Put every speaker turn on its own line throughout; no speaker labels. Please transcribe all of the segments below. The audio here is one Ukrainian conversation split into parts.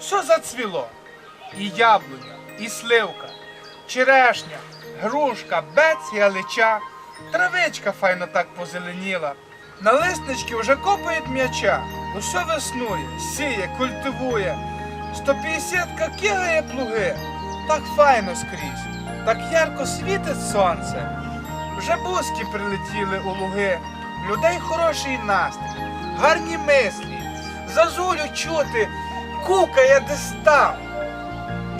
все зацвіло. І яблуня, і сливка, черешня, грушка, бець і алича. Травичка файно так позеленіла. На лиснички вже копають м'яча. Усе веснує, сіє, культивує. 150-ка кигає плуги. Так файно скрізь, так ярко світить сонце. Вже бузки прилетіли у луги, людей хороший настрій, гарні мислі, зазулю чути, кукає десь там.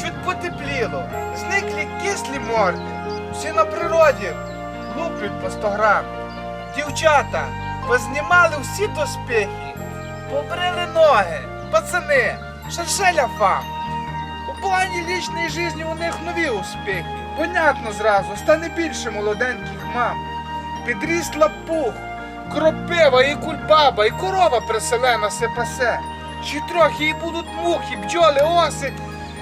Чуть потепліло, зниклі кислі морди, всі на природі луплять по 100 грам. Дівчата познімали всі доспехи, побрили ноги, пацани, шершеля фам. У плані лічної житті у них нові успіхи. Понятно зразу, стане більше молоденьких мам. Підрісла пух, кропива і кульбаба, і корова приселена се пасе. Ще трохи і будуть мухи, бджоли, оси,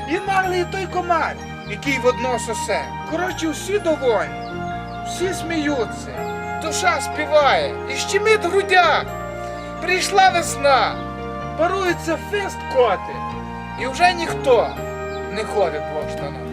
і наглий той комар, який водно сосе. Коротше, всі довольні, всі сміються, душа співає і щемить в грудях. Прийшла весна, парується фест коти, і вже ніхто не ходить по штанах.